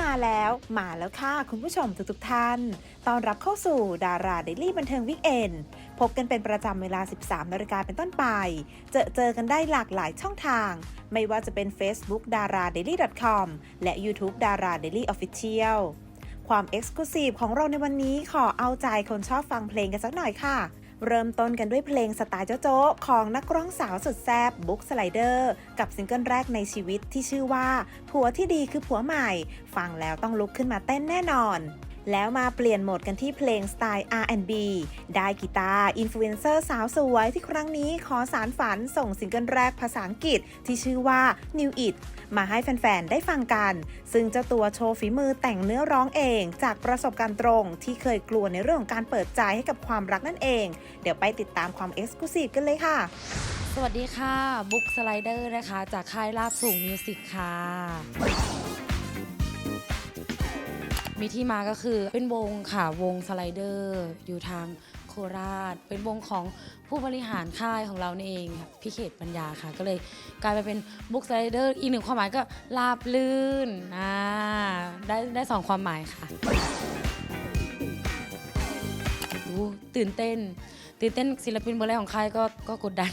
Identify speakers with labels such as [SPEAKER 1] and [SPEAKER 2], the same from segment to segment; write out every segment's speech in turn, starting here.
[SPEAKER 1] มาแล้วมาแล้วค่ะ คุณผู้ชมทุกๆท่าน ตอนรับเข้าสู่ดาราเดลี่บันเทิงวิกเอนพบกันเป็นประจำเวลา 13 นาฬิกาเป็นต้นไป เจอเจอกันได้หลากหลายช่องทาง ไม่ว่าจะเป็น Facebook d a r a d a i l y com และ YouTube d a r a Daily Official ความเอ็กซ์คลูซีฟของเราในวันนี้ขอเอาใจคนชอบฟังเพลงกันสักหน่อยค่ะ เริ่มต้นกันด้วยเพลงสไตล์โจ๊ะของนักร้องสาวสุดแซ่บบุ๊กสไลเดอร์กับซิงเกิลแรกในชีวิตที่ชื่อว่า ผัวที่ดีคือผัวใหม่ ฟังแล้วต้องลุกขึ้นมาเต้นแน่นอน แล้วมาเปลี่ยนโหมดกันที่เพลงสไตล์ R&B ได้กีตาร์อินฟลูเอนเซอร์สาวสวยที่ครั้งนี้ขอสารฝันส่งซิงเกิลแรกภาษาอังกฤษที่ชื่อว่า New It มาให้แฟน ๆ ได้ฟังกัน ซึ่งเจ้าตัวโชว์ฝีมือแต่งเนื้อร้องเองจากประสบการณ์ตรงที่เคยกลัวในเรื่องของการเปิดใจให้กับความรักนั่นเอง เดี๋ยวไปติดตามความเอ็กซ์คลูซีฟกันเลยค่ะ
[SPEAKER 2] สวัสดีค่ะ บุ๊กสไลเดอร์นะคะ จากค่ายลาบสูงมิวสิกค่ะ มีที่มาก็คือเป็นวงค่ะวงสไลเดอร์อยู่ทางโคราช เป็นวงของผู้บริหารค่ายของเรานี่เองค่ะพี่เขตปัญญาค่ะ ก็เลยกลายไปเป็นบุ๊กสไลเดอร์อีกหนึ่งความหมายก็ลาบลื่นอ่าได้ได้สองความหมายค่ะตื่นเต้น ตื่นเต้นศิลปินเบอร์แรกของค่ายก็ก็กดดัน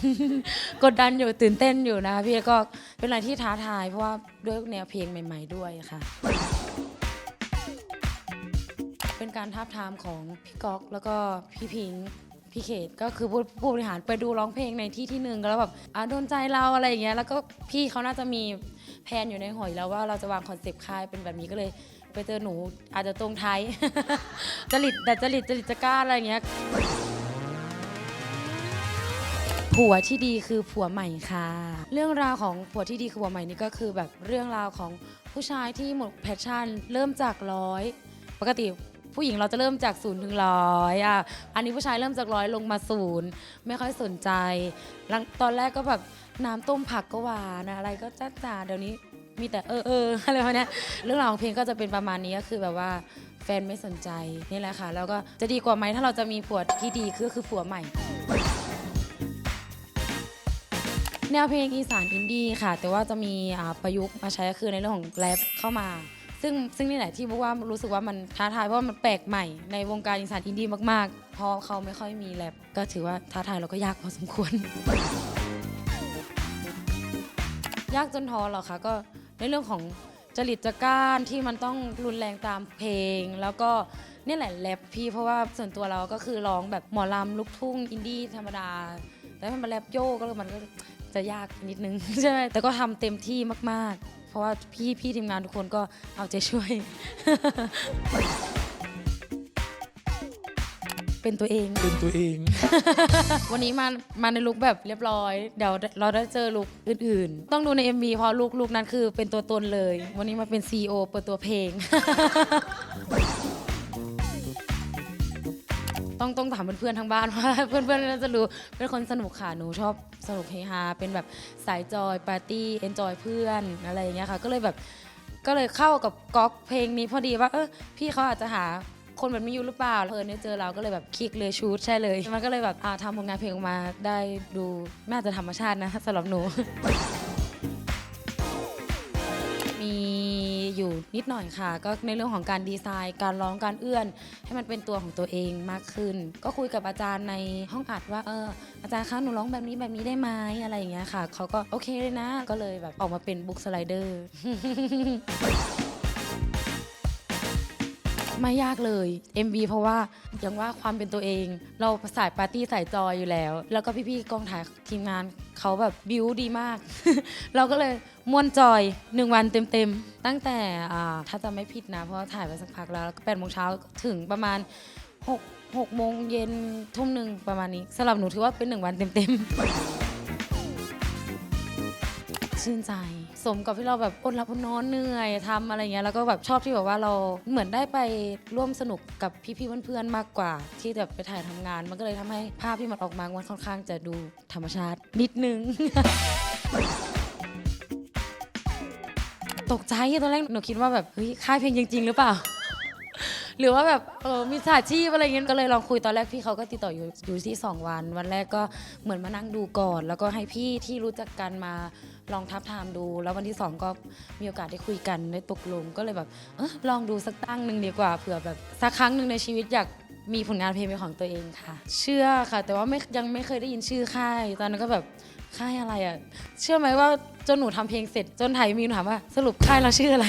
[SPEAKER 2] กดดันอยู่ตื่นเต้นอยู่นะคะพี่แล้วก็เป็นอะไรที่ท้าทายเพราะว่าด้วยแนวเพลงใหม่ ๆ ด้วยค่ะ เป็นการท้าบทามของพี่ก๊อกแล้วก็พี่พิงค์พี่เขตก็คือผู้ผู้บริหารไปดูร้องเพลงในที่ที่หนึ่งแล้วแบบอะโดนใจเราอะไรอย่างเงี้ยแล้วก็พี่เขาน่าจะมีแผนอยู่ในหัวอยู่แล้วว่าเราจะวางคอนเซปต์ค่ายเป็นแบบนี้ก็เลย ไปเจอหนูอาจจะตรงไทย จริตแต่จริตจริตจะกล้าอะไรอย่างเงี้ยผัวที่ดีคือผัวใหม่ค่ะ เรื่องราวของผัวที่ดีคือผัวใหม่นี่ก็คือแบบเรื่องราวของผู้ชายที่หมดแพชชั่น เริ่มจากร้อย ปกติ ผู้หญิงเราจะเริ่มจากศูนย์ถึงร้อยอะอันนี้ผู้ชายเริ่มจากร้อยลงมาศูนย์ไม่ค่อยสนใจหลังตอนแรกก็แบบน้ำต้มผักก็หวานอะไรก็จ้าจ๋าเดี๋ยวนี้มีแต่เออเอออะไรพวกเนี้เรื่องราวของเพลงก็จะเป็นประมาณนี้ก็คือแบบว่าแฟนไม่สนใจนี่แหละค่ะ แล้วก็จะดีกว่าไหมถ้าเราจะมีผัวที่ดีคือคือผัวใหม่ แนวเพลงอีสานอินดี้ค่ะ แต่ว่าจะมีประยุกต์มาใช้ก็คือในเรื่องของแรปเข้ามา ซึ่งซึ่งนี่แหละที่บอกว่ารู้สึกว่ามันท้าทายเพราะว่ามันแปลกใหม่ในวงการอีสานอินดี้มากๆ เพราะเขาไม่ค่อยมีแรปก็ถือว่าท้าทายแล้วก็ยากพอสมควร ยากจนท้อเหรอคะก็ในเรื่องของจริตจักร้านที่มันต้องรุนแรงตามเพลง แล้วก็นี่แหละแรปพี่เพราะว่าส่วนตัวเราก็คือร้องแบบหมอลำลูกทุ่งอินดี้ธรรมดา แต่ถ้ามันแรปโยกก็มันก็จะยากนิดนึงใช่ไหมแต่ก็ทำเต็มที่มาก ๆ ราะว่าพี่พี่ทีมงานทุกคนก็เอาใจช่วย เป็นตัวเอง
[SPEAKER 3] เป็นตัวเอง
[SPEAKER 2] วันนี้มามาในลุคแบบเรียบร้อย เดี๋ยวเราได้เจอลุคอื่น ๆ ต้องดูใน MV เพราะลุคลุคนั้นคือเป็นตัวตนเลย วันนี้มาเป็น CEO เปิดตัวเพลง ต้องต้องถามเพื่อนๆทางบ้านว่า เพื่อนๆน่าจะรู้เป็นคนสนุกค่ะหนูชอบสนุกเฮฮาเป็นแบบสายจอยปาร์ตี้เอนจอยเพื่อนอะไรอย่างเงี้ยค่ะ ก็เลยแบบก็เลยเข้ากับก๊อกเพลงนี้พอดีว่าเออพี่เขาอาจจะหาคนแบบนี้อยู่หรือเปล่าเออเนี่ยเจอเราก็เลยแบบคลิกเลยชูดใช่เลยมันก็เลยแบบอ่าทำผลงานเพลงออกมาได้ดูน่าจะธรรมชาตินะสำหรับหนู อยู่นิดหน่อยค่ะ ก็ในเรื่องของการดีไซน์ การร้องการเอื้อน ให้มันเป็นตัวของตัวเองมากขึ้น ก็คุยกับอาจารย์ในห้องอัดว่าเอออาจารย์คะหนูร้องแบบนี้แบบนี้ได้ไหมอะไรอย่างเงี้ยค่ะเขาก็โอเคเลยนะ ก็เลยแบบออกมาเป็นบุ๊กสไลเดอร์ ไม่ยากเลย MV เพราะว่าอย่างว่าความเป็นตัวเอง เราสายปาร์ตี้สายจอยอยู่แล้ว แล้วก็พี่ๆกองถ่ายทีมงานเขาแบบบิวดีมาก เราก็เลยม่วนจอยหนึ่งวันเต็มๆ ตั้งแต่ถ้าจะไม่ผิดนะ เพราะถ่ายไปสักพักแล้วแล้วก็แปดโมงเช้าถึงประมาณ6 6โมงเย็นทุ่มหนึ่งประมาณนี้สำหรับหนูถือว่าเป็นหนึ่งวันเต็มๆ ชื่นใจ สมกับที่เราแบบอดหลับอดนอนเหนื่อยทำอะไรเงี้ยแล้วก็แบบชอบที่แบบว่าเราเหมือนได้ไปร่วมสนุกกับพี่ๆเพื่อนๆมากกว่า ที่แบบไปถ่ายทำงาน มันก็เลยทำให้ภาพที่มันออกมามันค่อนข้างจะดูธรรมชาตินิดนึงตกใจตอนแรกหนูคิดว่าแบบเฮ้ยค่ายเพลงจริง ๆ หรือเปล่า หรือว่าแบบเออมีสาชีพอะไรเงี้ยก็เลยลองคุยตอนแรกพี่เขาก็ติดต่ออยู่อยู่ที่2วัน วันแรกก็เหมือนมานั่งดูก่อน แล้วก็ให้พี่ที่รู้จักกันมาลองทับทามดู แล้ววันที่2ก็มีโอกาสได้คุยกันได้ตกลงก็เลยแบบเออลองดูสักตั้งหนึ่งดีกว่าเผื่อแบบสักครั้งหนึ่งในชีวิตอยากมีผลงานเพลงเป็นของตัวเองค่ะ เชื่อค่ะ แต่ว่าไม่ยังไม่เคยได้ยินชื่อค่ายตอนนั้นก็แบบ ค่ายอะไรอะ เชื่อไหมว่าจนหนูทำเพลงเสร็จ จนไทยมีนถามว่าสรุปค่ายเราชื่ออะไร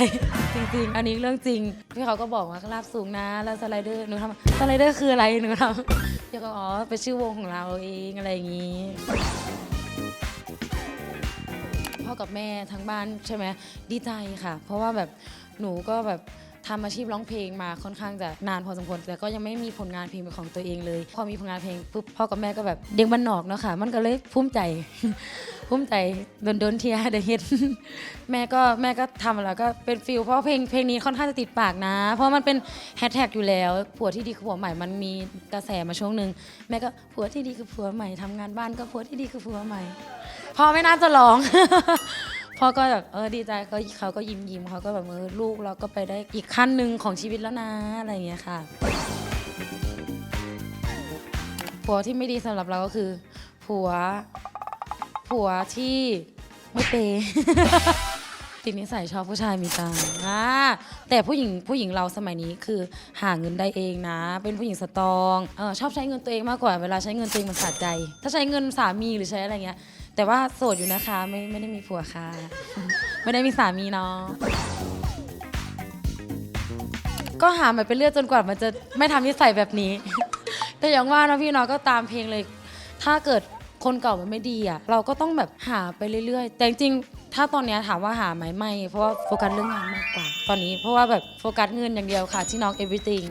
[SPEAKER 2] จริง ๆ อันนี้เรื่องจริงพี่เขาก็บอกว่าลาบสูงนะแล้วสไลเดอร์หนูทำสไลเดอร์คืออะไรหนูทำพี่ก็อ๋อเป็นชื่อวงของเราเองอะไรอย่างนี้พ่อกับแม่ทั้งบ้านใช่ไหมดีใจค่ะ เพราะว่าแบบหนูก็แบบ ทำอาชีพร้องเพลงมาค่อนข้างจะนานพอสมควรแต่ก็ยังไม่มีผลงานเพลงเป็นของตัวเองเลย พอมีผลงานเพลงปุ๊บพ่อกับแม่ก็แบบเด็กบ้านนอกเนาะค่ะ มันก็เลยภูมิใจภูมิใจโดนโดนเทียเดเฮ็ดแม่ก็แม่ก็ทำแล้วก็เป็นฟิลเพราะเพลงเพลงนี้ค่อนข้างจะติดปากนะ เพราะมันเป็นแฮชแท็กอยู่แล้วผัวที่ดีคือผัวใหม่มันมีกระแสมาช่วงหนึ่งแม่ก็ผัวที่ดีคือผัวใหม่ทำงานบ้านก็ผัวที่ดีคือผัวใหม่พ่อไม่น่าจะร้อง พ่อก็แบบเออดีใจก็เขาก็ยิ้มยิ้มเขาก็แบบเออลูกเราก็ไปได้อีกขั้นหนึ่งของชีวิตแล้วนะอะไรอย่างเงี้ยค่ะผัวที่ไม่ดีสำหรับเราก็คือ ผัว ผัวที่ไม่เปติดนิสัยชอบผู้ชายมีตังค์อ่าแต่ผู้หญิงผู้หญิงเราสมัยนี้คือหาเงินได้เองนะ เป็นผู้หญิงสตรองเออชอบใช้เงินตัวเองมากกว่าเวลาใช้เงินตัวเองมันสะใจ ถ้าใช้เงินสามีหรือใช้อะไรเงี้ย แต่ว่าโสดอยู่นะคะ ไม่ไม่ได้มีผัวค่ะ ไม่ได้มีสามีเนาะก็หามาเป็นเรื่อยจนกว่ามันจะไม่ทำนิสัยแบบนี้ แต่อย่างว่านะพี่เนาะก็ตามเพลงเลย ถ้าเกิดคนเก่ามันไม่ดีอะ เราก็ต้องแบบหาไปเรื่อยๆ แต่จริงๆ ถ้าตอนเนี้ยถามว่าหาไหมไม่ เพราะว่าโฟกัสเรื่องงานมากกว่า ตอนนี้เพราะว่าแบบโฟกัสเงินอย่างเดียวค่ะที่น้อง everything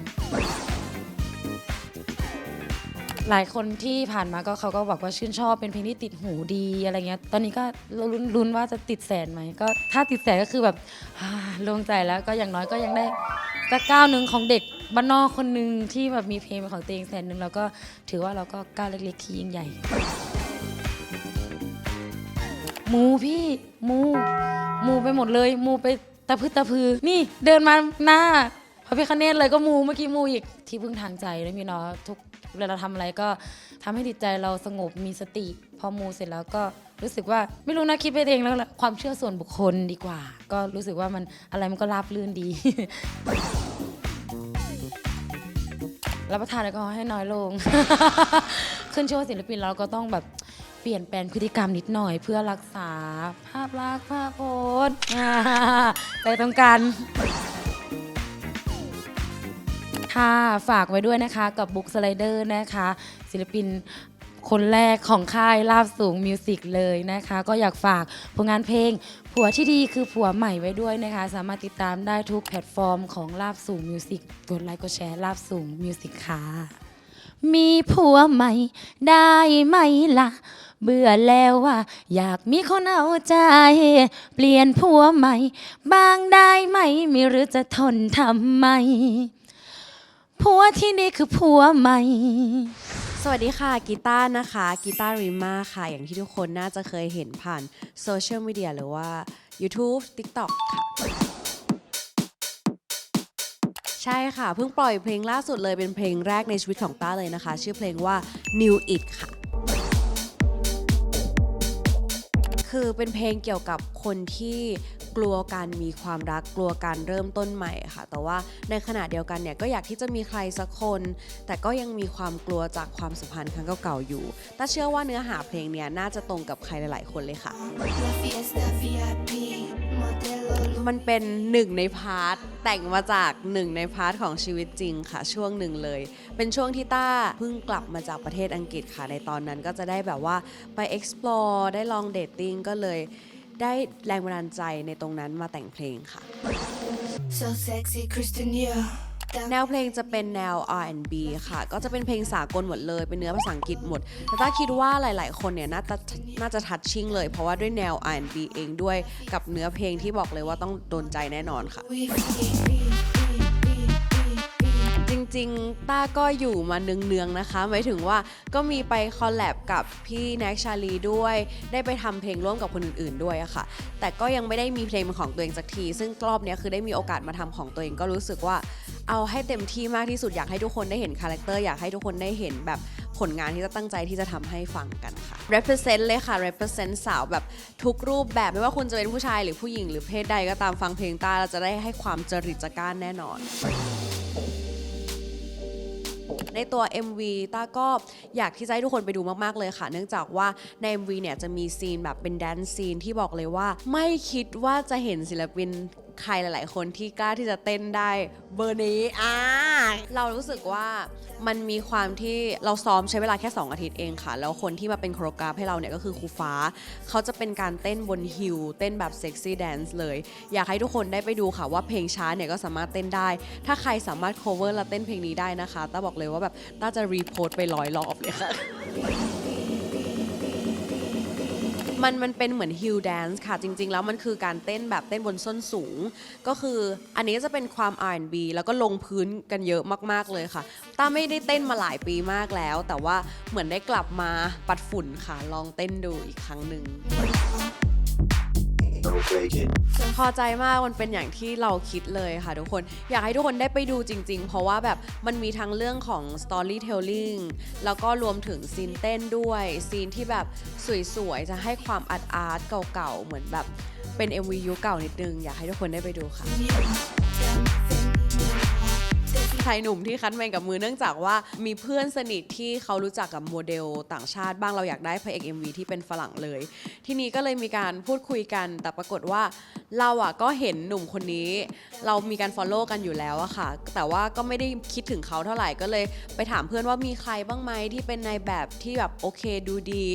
[SPEAKER 2] หลายคนที่ผ่านมาก็เขาก็บอกว่าชื่นชอบเป็นเพลงที่ติดหูดีอะไรเงี้ย ตอนนี้ก็ลุ้นลุ้นว่าจะติดแสนไหมก็ถ้าติดแสนก็คือแบบอ่าโล่งใจแล้วก็อย่างน้อยก็ยังได้สักก้าวหนึ่งของเด็กบ้านนอกคนหนึ่งที่แบบมีเพลงเป็นของตัวเองแสนหนึ่งแล้วก็ถือว่าเราก็ก้าวเล็กๆที่ยิ่งใหญ่หมูพี่หมูหมูไปหมดเลยหมูไปตะพึดตะพือ นี่เดินมาหน้า พระพิคเนตเลยก็มูเมื่อกี้มูอีกที่พึ่งทางใจนะพี่เนาะทุกเวลาเราทำอะไรก็ทำให้จิตใจเราสงบมีสติ พอมูเสร็จแล้วก็รู้สึกว่าไม่รู้นะคิดไปเองแล้วความเชื่อส่วนบุคคลดีกว่า ก็รู้สึกว่ามันอะไรมันก็ราบรื่นดีรับประทานแอลกอฮอล์ให้น้อยลง ขึ้นชื่อว่าศิลปินเราก็ต้องแบบเปลี่ยนแปลงพฤติกรรมนิดหน่อย เพื่อรักษาภาพลักษณ์ภาพโพสต์ใจตรงกัน ค่ะ ฝากไว้ด้วยนะคะกับบุ๊กสไลเดอร์นะคะ ศิลปินคนแรกของค่ายลาบสูงมิวสิกเลยนะคะ ก็อยากฝากผลงานเพลง ผัวที่ดีคือผัวใหม่ไว้ด้วยนะคะ สามารถติดตามได้ทุกแพลตฟอร์มของลาบสูงมิวสิกกดไลค์กดแชร์ลาบสูงมิวสิกค่ะ มีผัวใหม่ได้ไหมล่ะ เบื่อแล้วว่า อยากมีคนเอาใจ เปลี่ยนผัวใหม่ บางได้ไหมไม่รู้จะทนทำไม ผัวที่นี่คือผัวใหม่
[SPEAKER 3] สวัสดีค่ะกีตาร์นะคะกีตาร์ริมมาค่ะ อย่างที่ทุกคนน่าจะเคยเห็นผ่านโซเชียลมีเดียหรือว่า YouTube TikTok ค่ะ ใช่ค่ะ เพิ่งปล่อยเพลงล่าสุดเลยเป็นเพลงแรกในชีวิตของต้าเลยนะคะ ชื่อเพลงว่า New It ค่ะ คือเป็นเพลงเกี่ยวกับคนที่กลัวการมีความรักกลัวการเริ่มต้นใหม่ค่ะ แต่ว่าในขณะเดียวกันเนี่ยก็อยากที่จะมีใครสักคน แต่ก็ยังมีความกลัวจากความสัมพันธ์ครั้งเก่าๆอยู่แต่เชื่อว่าเนื้อหาเพลงเนี้ยน่าจะตรงกับใครหลายๆคนเลยค่ะ มันเป็นหนึ่งในพาร์ทแต่งมาจากหนึ่งในพาร์ทของชีวิตจริงค่ะช่วงหนึ่งเลย เป็นช่วงที่ต้าเพิ่งกลับมาจากประเทศอังกฤษค่ะในตอนนั้นก็จะได้แบบว่าไป explore ได้ลองเดทติ้งก็เลยได้แรงบันดาลใจในตรงนั้นมาแต่งเพลงค่ะ
[SPEAKER 4] so sexy, Kristen y e a
[SPEAKER 3] แนวเพลงจะเป็นแนว R&B ค่ะ ก็จะเป็นเพลงสากลหมดเลย เป็นเนื้อภาษาอังกฤษหมดแต่ต้าคิดว่าหลาย ๆ คนเนี่ยน่าจะน่าจะทัชชิ่งเลย เพราะว่าด้วยแนว R&B เองด้วยกับเนื้อเพลงที่บอกเลยว่าต้องโดนใจแน่นอนค่ะ ริง ๆ ต้าก็อยู่มาเนืองๆนะคะ หมายถึงว่าก็มีไปคอลแลบกับพี่แน็กชาลีด้วย ได้ไปทำเพลงร่วมกับคนอื่น ๆ ด้วยอะค่ะ แต่ก็ยังไม่ได้มีเพลงเป็นของตัวเองสักที ซึ่งรอบเนี้ยคือได้มีโอกาสมาทำของตัวเองก็รู้สึกว่าเอาให้เต็มที่มากที่สุดอยากให้ทุกคนได้เห็นคาแรคเตอร์อยากให้ทุกคนได้เห็นแบบผลงานที่จะตั้งใจที่จะทำให้ฟังกันค่ะ represent เลยค่ะ represent สาวแบบทุกรูปแบบไม่ว่าคุณจะเป็นผู้ชายหรือผู้หญิงหรือเพศใดก็ตามฟังเพลงตาเราจะได้ให้ความจริตจักร้านแน่นอน ในตัว MV ต้าก็อยากที่จะให้ทุกคนไปดูมาก ๆ เลยค่ะ เนื่องจากว่าใน MV เนี่ยจะมีซีนแบบเป็นแดนซ์ซีนที่บอกเลยว่า ไม่คิดว่าจะเห็นศิลปิน ใครหลาย ๆ คนที่กล้าที่จะเต้นได้เบอร์นี้อ่าเรารู้สึกว่ามันมีความที่เราซ้อมใช้เวลาแค่ 2 อาทิตย์เองค่ะ แล้วคนที่มาเป็นโคโรกราฟให้เราเนี่ยก็คือครูฟ้า เขาจะเป็นการเต้นบนฮิลเต้นแบบเซ็กซี่แดนซ์เลย อยากให้ทุกคนได้ไปดูค่ะว่าเพลงช้าเนี่ยก็สามารถเต้นได้ ถ้าใครสามารถ cover และเต้นเพลงนี้ได้นะคะต้าบอกเลยว่าแบบต้าจะรีโพสต์ไปร้อยรอบเลยค่ะ มันมันเป็นเหมือนฮิลแดนซ์ค่ะจริง ๆ แล้วมันคือการเต้นแบบเต้นบนส้นสูง ก็คืออันนี้จะเป็นความ R&B แล้วก็ลงพื้นกันเยอะมากๆเลยค่ะต้าไม่ได้เต้นมาหลายปีมากแล้ว แต่ว่าเหมือนได้กลับมาปัดฝุ่นค่ะลองเต้นดูอีกครั้งหนึ่ง พอใจมากมันเป็นอย่างที่เราคิดเลยค่ะทุกคนอยากให้ทุกคนได้ไปดูจริง ๆ เพราะว่าแบบมันมีทั้งเรื่องของ storytelling แล้วก็รวมถึงซีนเต้นด้วยซีนที่แบบสวยๆ จะให้ความอาร์ตอาร์ตเก่าๆ เหมือนแบบเป็น MV ยุคเก่านิดนึง อยากให้ทุกคนได้ไปดูค่ะ ชายหนุ่มที่คัดแมงกับมือเนื่องจากว่ามีเพื่อนสนิทที่เขารู้จักกับโมเดลต่างชาติบ้างเราอยากได้พระเอก MV ที่เป็นฝรั่งเลย ทีนี้ก็เลยมีการพูดคุยกันแต่ปรากฏว่าเราอะก็เห็นหนุ่มคนนี้ เรามีการ follow กันอยู่แล้วอะค่ะ แต่ว่าก็ไม่ได้คิดถึงเขาเท่าไหร่ก็เลยไปถามเพื่อนว่ามีใครบ้างไหมที่เป็นในายแบบที่แบบโอเคดูดี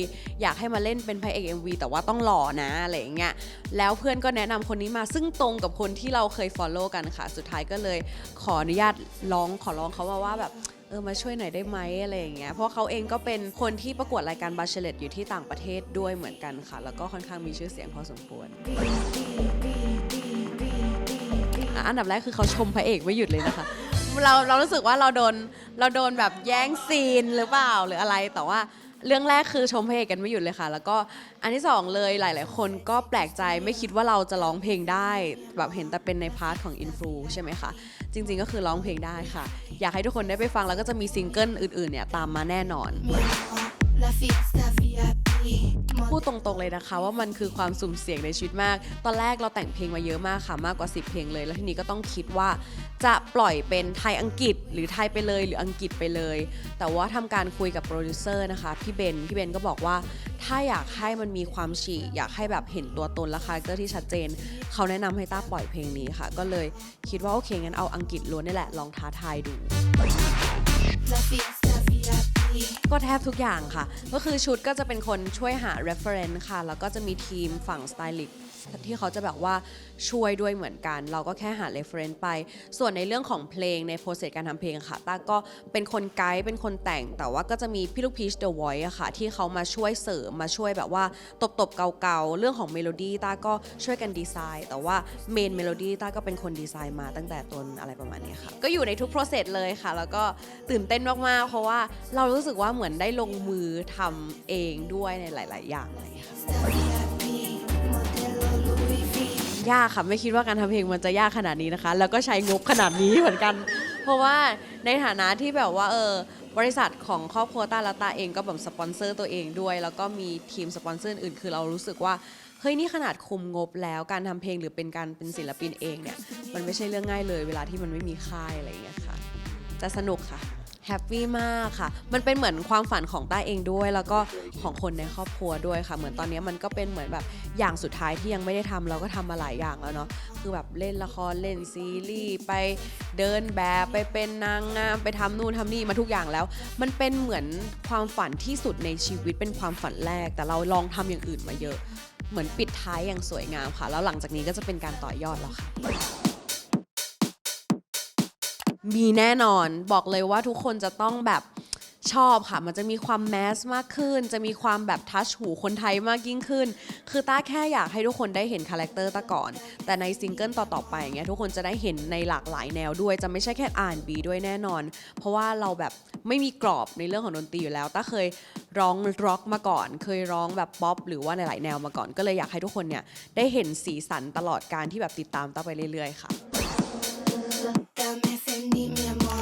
[SPEAKER 3] อยากให้มาเล่นเป็นพระเอก MV แต่ว่าต้องหล่อนะอะไรอย่างเงี้ยแล้วเพื่อนก็แนะนำคนนี้มาซึ่งตรงกับคนที่เราเคย follow กันค่ะ สุดท้ายก็เลยขออนุญาตร้องขอร้องเขามาว่าแบบ เออมาช่วยหน่อยได้ไหมอะไรอย่างเงี้ย เพราะเขาเองก็เป็นคนที่ประกวดรายการบาเชเลตอยู่ที่ต่างประเทศด้วยเหมือนกันค่ะ แล้วก็ค่อนข้างมีชื่อเสียงพอสมควร อะอันดับแรกคือเขาชมพระเอกไม่หยุดเลยนะคะ เราเรารู้สึกว่าเราโดนเราโดนแบบแย่งซีนหรือเปล่าหรืออะไรแต่ว่าเรื่องแรกคือชมพระเอกกันไม่หยุดเลยค่ะ แล้วก็อันที่สองเลยหลาย ๆ คนก็แปลกใจไม่คิดว่าเราจะร้องเพลงได้แบบเห็นแต่เป็นในพาร์ทของอินฟลูใช่ไหมคะจริง ๆ ก็คือร้องเพลงได้ค่ะ อยากให้ทุกคนได้ไปฟังแล้วก็จะมีซิงเกิลอื่น ๆ เนี่ยตามมาแน่นอน
[SPEAKER 4] La.
[SPEAKER 3] พูดตรงๆเลยนะคะ ว่ามันคือความสุ่มเสี่ยงในชีวิตมาก ตอนแรกเราแต่งเพลงมาเยอะมากค่ะมากกว่า 10 เพลงเลย แล้วทีนี้ก็ต้องคิดว่าจะปล่อยเป็นไทยอังกฤษ หรือไทยไปเลย หรืออังกฤษไปเลย แต่ว่าทำการคุยกับโปรดิวเซอร์นะคะพี่เบนพี่เบนก็บอกว่าถ้าอยากให้มันมีความฉีกอยากให้แบบเห็นตัวตนและคาแรคเตอร์ที่ชัดเจน เขาแนะนำให้ต้าปล่อยเพลงนี้ค่ะ ก็เลยคิดว่าโอเคงั้นเอาอังกฤษล้วนนี่แหละลองท้าทายดู
[SPEAKER 4] La fiesta VIP.
[SPEAKER 3] ก็แทบทุกอย่างค่ะ ก็คือชุดก็จะเป็นคนช่วยหา reference ค่ะ แล้วก็จะมีทีมฝั่ง stylist ที่เขาจะแบบว่าช่วยด้วยเหมือนกัน เราก็แค่หา reference ไป ส่วนในเรื่องของเพลงในโปรเซสการทำเพลงค่ะต้าก็เป็นคนไกด์เป็นคนแต่ง แต่ว่าก็จะมีพี่ลูกพีช The Voice อะค่ะ ที่เขามาช่วยเสริมมาช่วยแบบว่าตบๆเก่าๆ เรื่องของเมโลดี้ต้าก็ช่วยกันดีไซน์ แต่ว่าเมนเมโลดี้ต้าก็เป็นคนดีไซน์มาตั้งแต่ต้นอะไรประมาณนี้ค่ะ ก็อยู่ในทุกโปรเซสเลยค่ะ แล้วก็ตื่นเต้นมากๆ เพราะว่าเรารูู้้สึกว่าเหมือนได้ลงมือทำเองด้วยในหลาย ๆ อย่างอะไรอย่างเงี้ยค่ะยากค่ะไม่คิดว่าการทำเพลงมันจะยากขนาดนี้นะคะ แล้วก็ใช้งบขนาดนี้เหมือนกัน เพราะว่าในฐานะที่แบบว่าเออบริษัทของครอบครัวตาละตาเองก็แบบสปอนเซอร์ตัวเองด้วย แล้วก็มีทีมสปอนเซอร์อื่นคือเรารู้สึกว่าเฮ้ยนี่ขนาดคุมงบแล้วการทำเพลงหรือเป็นการเป็นศิลปินเองเนี่ยมันไม่ใช่เรื่องง่ายเลยเวลาที่มันไม่มีค่ายอะไรอย่างเงี้ยค่ะจะสนุกค่ะ แฮปปี้มากค่ะ มันเป็นเหมือนความฝันของต้าเองด้วย แล้วก็ของคนในครอบครัวด้วยค่ะ เหมือนตอนนี้มันก็เป็นเหมือนแบบอย่างสุดท้ายที่ยังไม่ได้ทำเราก็ทำมาหลายอย่างแล้วเนาะ คือแบบเล่นละครเล่นซีรีส์ไปเดินแบบไปเป็นนางงามไปทำนู่นทำนี่มาทุกอย่างแล้ว มันเป็นเหมือนความฝันที่สุดในชีวิตเป็นความฝันแรก แต่เราลองทำอย่างอื่นมาเยอะ เหมือนปิดท้ายอย่างสวยงามค่ะ แล้วหลังจากนี้ก็จะเป็นการต่อยอดแล้วค่ะ มีแน่นอนบอกเลยว่าทุกคนจะต้องแบบชอบค่ะ มันจะมีความแมสมากขึ้น จะมีความแบบทัชหูคนไทยมากยิ่งขึ้น คือต้าแค่อยากให้ทุกคนได้เห็นคาแรคเตอร์ต้าก่อน แต่ในซิงเกิลต่อๆไปอย่างเงี้ยทุกคนจะได้เห็นในหลากหลายแนวด้วย จะไม่ใช่แค่ R&B ด้วยแน่นอน เพราะว่าเราแบบไม่มีกรอบในเรื่องของดนตรีอยู่แล้วต้าเคยร้องร็อกมาก่อน เคยร้องแบบป๊อปหรือว่าในหลายแนวมาก่อน ก็เลยอยากให้ทุกคนเนี่ยได้เห็นสีสันตลอดการที่แบบติดตามต้าไปเรื่อยๆค่ะ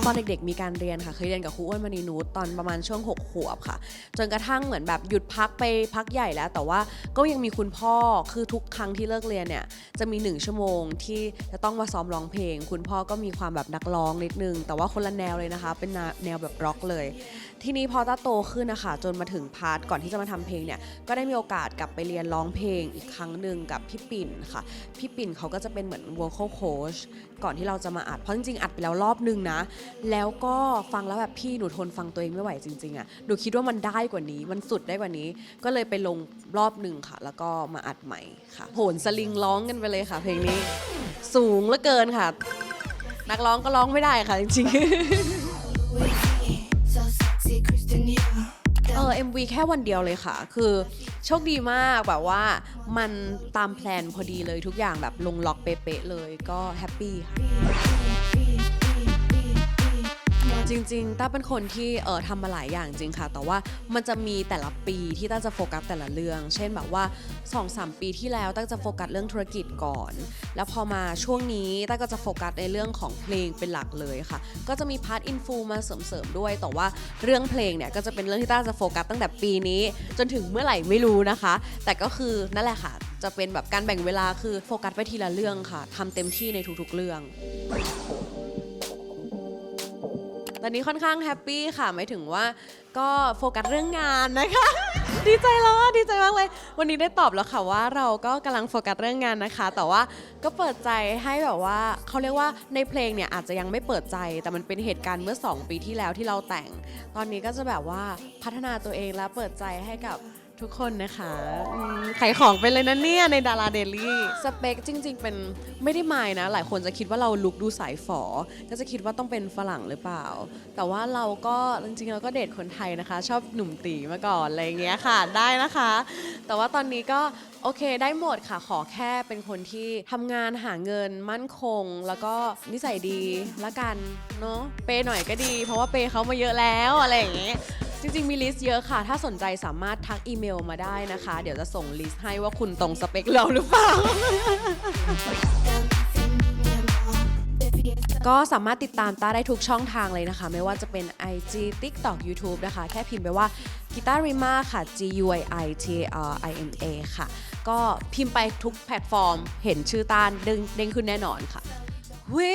[SPEAKER 3] ตอนเด็กๆมีการเรียนค่ะ เคยเรียนกับครูอ้วนมณีนูตตอนประมาณช่วง6ขวบค่ะ จนกระทั่งเหมือนแบบหยุดพักไปพักใหญ่แล้ว แต่ว่าก็ยังมีคุณพ่อคือทุกครั้งที่เลิกเรียนเนี่ยจะมี 1 ชั่วโมงที่จะต้องมาซ้อมร้องเพลง คุณพ่อก็มีความแบบนักร้องนิดนึง แต่ว่าคนละแนวเลยนะคะ เป็นแนวแบบร็อกเลย ทีนี้พอตาโตขึ้นนะคะจนมาถึงพาร์ทก่อนที่จะมาทำเพลงเนี่ยก็ได้มีโอกาสกลับไปเรียนร้องเพลงอีกครั้งหนึ่งกับพี่ปิ่นค่ะ พี่ปิ่นเขาก็จะเป็นเหมือน vocal coach ก่อนที่เราจะมาอัดเพราะจริงๆอัดไปแล้วรอบนึงนะ แล้วก็ฟังแล้วแบบพี่หนูทนฟังตัวเองไม่ไหวจริงๆอะ่ะหนูคิดว่ามันได้กว่านี้ มันสุดได้กว่านี้ ก็เลยไปลงรอบหนึ่งค่ะ แล้วก็มาอัดใหม่ค่ะโหนสลิงร้องกันไปเลยค่ะ เพลงนี้ สูงเหลือเกินค่ะ นักร้องก็ร้องไม่ได้ค่ะจริงๆ เออ MV แค่วันเดียวเลยค่ะ คือโชคดีมากแบบว่า มันตามแพลนพอดีเลยทุกอย่างแบบลงล็อกเป๊ะๆเลยก็แฮปปี้ค่ะ จริงๆต้าเป็นคนที่เออทำมาหลายอย่างจริงค่ะ แต่ว่ามันจะมีแต่ละปีที่ต้าจะโฟกัสแต่ละเรื่อง เช่นแบบว่า 2-3 ปีที่แล้วต้าจะโฟกัสเรื่องธุรกิจก่อน แล้วพอมาช่วงนี้ต้าก็จะโฟกัสในเรื่องของเพลงเป็นหลักเลยค่ะ ก็จะมีพาร์ทอินฟูมาเสริมๆด้วย แต่ว่าเรื่องเพลงเนี่ยก็จะเป็นเรื่องที่ต้าจะโฟกัสตั้งแต่ปีนี้ จนถึงเมื่อไหร่ไม่รู้นะคะ แต่ก็คือนั่นแหละค่ะ จะเป็นแบบการแบ่งเวลาคือโฟกัสไปทีละเรื่องค่ะทำเต็มที่ในทุกๆเรื่อง ตอนนี้ค่อนข้างแฮปปี้ค่ะหมายถึงว่าก็โฟกัสเรื่องงานนะคะ ดีใจแล้วอะดีใจมากเลย วันนี้ได้ตอบแล้วค่ะว่าเราก็กำลังโฟกัสเรื่องงานนะคะ แต่ว่าก็เปิดใจให้แบบว่าเขาเรียกว่าในเพลงเนี่ยอาจจะยังไม่เปิดใจ แต่มันเป็นเหตุการณ์เมื่อ 2 ปีที่แล้วที่เราแต่ง ตอนนี้ก็จะแบบว่าพัฒนาตัวเองและเปิดใจให้กับ ทุกคนนะคะอืมขายของไปเลยนะเนี่ย ในดาราเดลี่สเปคจริง ๆ เป็นไม่ได้หมายนะ หลายคนจะคิดว่าเราลุกดูสายฝอ ก็จะคิดว่าต้องเป็นฝรั่งหรือเปล่า แต่ว่าเราก็จริงๆเราก็เดทคนไทยนะคะ ชอบหนุ่มตีมาก่อนอะไรอย่างเงี้ยค่ะได้นะคะ แต่ว่าตอนนี้ก็โอเคได้หมดค่ะขอแค่เป็นคนที่ทำงานหาเงินมั่นคง แล้วก็นิสัยดีละกันเนาะเปย์หน่อยก็ดี เพราะว่าเปย์เขามาเยอะแล้วอะไรอย่างเงี้ย จริงๆ มีลิสต์เยอะค่ะ ถ้าสนใจสามารถทักอีเมลมาได้นะคะ เดี๋ยวจะส่งลิสต์ให้ว่าคุณตรงสเปคเราหรือเปล่า ก็สามารถติดตามต้าได้ทุกช่องทางเลยนะคะ ไม่ว่าจะเป็น IG TikTok YouTube นะคะ แค่พิมพ์ไปว่ากีตาริมาค่ะ G U I I T R I M A ค่ะ ก็พิมพ์ไปทุกแพลตฟอร์ม เห็นชื่อต้านเด้งเด้งขึ้นแน่นอนค่ะ We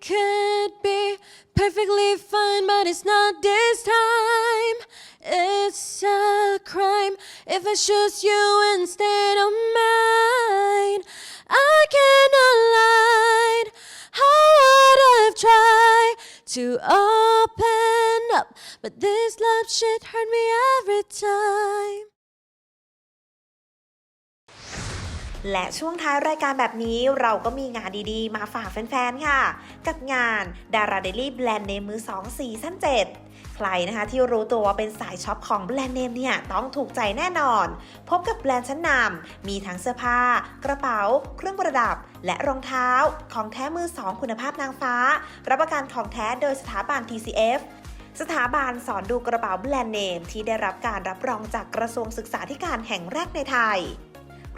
[SPEAKER 3] could be perfectly fine, but it's not this time. It's a crime if I choose you instead of mine. I cannot lie. How would I've tried to open up, but this love shit hurt me every time.
[SPEAKER 1] และช่วงท้ายรายการแบบนี้เราก็มีงานดีๆ มาฝากแฟนๆ ค่ะ กับงานดาราเดลี่แบรนด์เนมมือ2ซีซั่น7ใครนะคะที่รู้ตัวว่าเป็นสายช็อปของแบรนด์เนมเนี่ย ต้องถูกใจแน่นอน พบกับแบรนด์ชั้นนำมีทั้งเสื้อผ้า กระเป๋า เครื่องประดับ และรองเท้า ของแท้มือ 2 คุณภาพนางฟ้า รับประกันของแท้โดยสถาบัน TCF สถาบันสอนดูกระเป๋าแบรนด์เนมที่ได้รับการรับรองจากกระทรวงศึกษาธิการแห่งแรกในไทย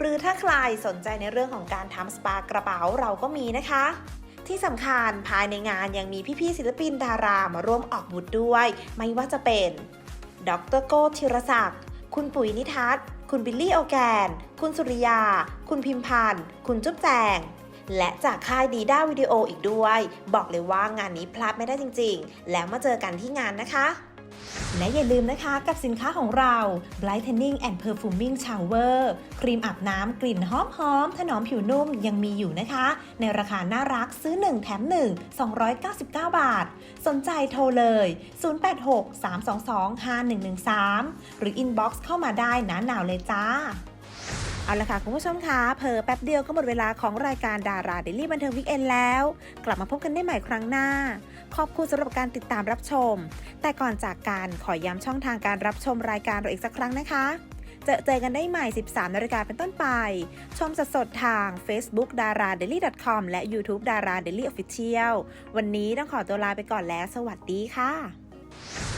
[SPEAKER 1] หรือถ้าใครสนใจในเรื่องของการทำสปากระเป๋าเราก็มีนะคะ ที่สำคัญภายในงานยังมีพี่ๆศิลปินดารามาร่วมออกบูธด้วย ไม่ว่าจะเป็น ดรโก้ธีรศักดิ์ คุณปุ๋ยนิทัศน์ คุณบิลลี่โอแกน คุณสุริยา คุณพิมพันธ์ คุณจุ๊บแจงและจากค่ายดีด้าวิดีโออีกด้วย บอกเลยว่างานนี้พลาดไม่ได้จริงๆ แล้วมาเจอกันที่งานนะคะ และอย่าลืมนะคะกับสินค้าของเรา Brightening and Perfuming Shower ครีมอาบน้ำกลิ่นหอมหอมถนอมผิวนุ่มยังมีอยู่นะคะ ในราคาน่ารักซื้อ 1 แถม 1 299 บาท สนใจโทรเลย 086 322 5113 หรือ inbox เข้ามาได้นะหนาวเลยจ้า เอาละค่ะ คุณผู้ชมคะเพอแป๊บเดียวก็หมดเวลาของรายการดาราเดลี่บันเทิงวิกเอนแล้ว กลับมาพบกันได้ใหม่ครั้งหน้า ขอบคุณสำหรับการติดตามรับชม แต่ก่อนจากการขอย้ำช่องทางการรับชมรายการเราอีกสักครั้งนะคะเจอเจอกันได้ใหม่ 13 นาฬิกาเป็นต้นไป ชมสดๆทาง Facebook d a r a d a i l y c o m และ YouTube d a r a d a i l y Official วันนี้ต้องขอตัวลาไปก่อนแล้ว สวัสดีค่ะ